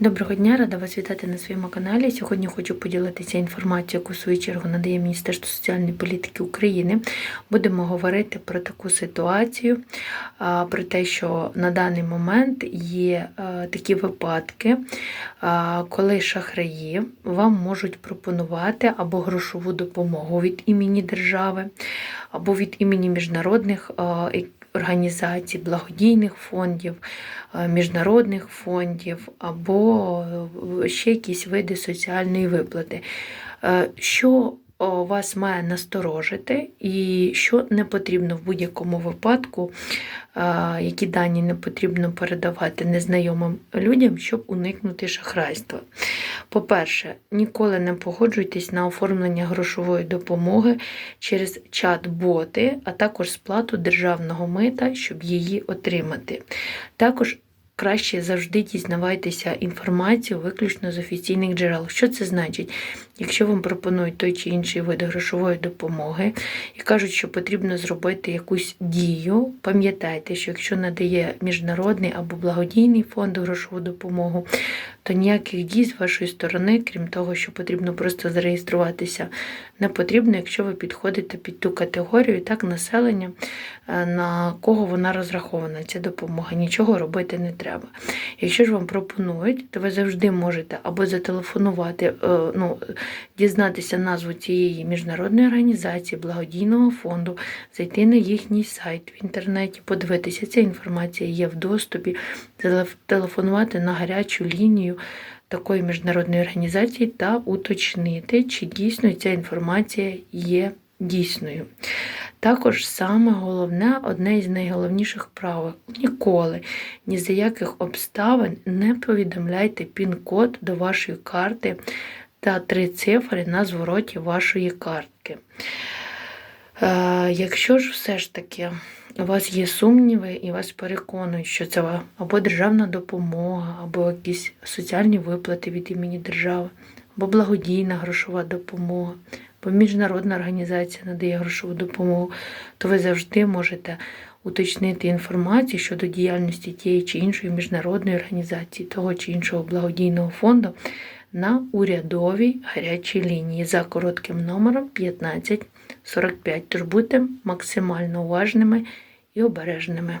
Доброго дня, рада вас вітати на своєму каналі. Сьогодні хочу поділитися інформацією, яку в свою чергу надає Міністерство соціальної політики України. Будемо говорити про таку ситуацію, про те, що на даний момент є такі випадки, коли шахраї вам можуть пропонувати або грошову допомогу від імені держави, або від імені міжнародних а, організацій, благодійних фондів, е, міжнародних фондів або е, ще якісь види соціальної виплати. Е, Що вас має насторожити, і що не потрібно в будь-якому випадку, які дані не потрібно передавати незнайомим людям, щоб уникнути шахрайства. По-перше, ніколи не погоджуйтесь на оформлення грошової допомоги через чат-боти, а також сплату державного мита, щоб її отримати. Також краще завжди дізнавайтеся інформацію виключно з офіційних джерел. Що це значить? Якщо вам пропонують той чи інший вид грошової допомоги і кажуть, що потрібно зробити якусь дію, пам'ятайте, що якщо надає міжнародний або благодійний фонд грошову допомогу, то ніяких дій з вашої сторони, крім того, що потрібно просто зареєструватися, не потрібно, якщо ви підходите під ту категорію, так населення, е, на кого вона розрахована, ця допомога. Нічого робити не треба. Якщо ж вам пропонують, то ви завжди можете або зателефонувати, е, ну, дізнатися назву цієї міжнародної організації, благодійного фонду, зайти на їхній сайт в інтернеті, подивитися, ця інформація є в доступі, телефонувати на гарячу лінію такої міжнародної організації та уточнити, чи дійсно ця інформація є дійсною. Також саме головне, одне із найголовніших правил ніколи, ні за яких обставин не повідомляйте пін-код до вашої карти та три цифри на звороті вашої картки. Е, якщо ж все ж таки у вас є сумніви і вас переконують, що це або державна допомога, або якісь соціальні виплати від імені держави, або благодійна грошова допомога, або міжнародна організація надає грошову допомогу, то ви завжди можете уточнити інформацію щодо діяльності тієї чи іншої міжнародної організації, того чи іншого благодійного фонду на урядовій гарячій лінії за коротким номером 1545. Тож будьте максимально уважними і обережними.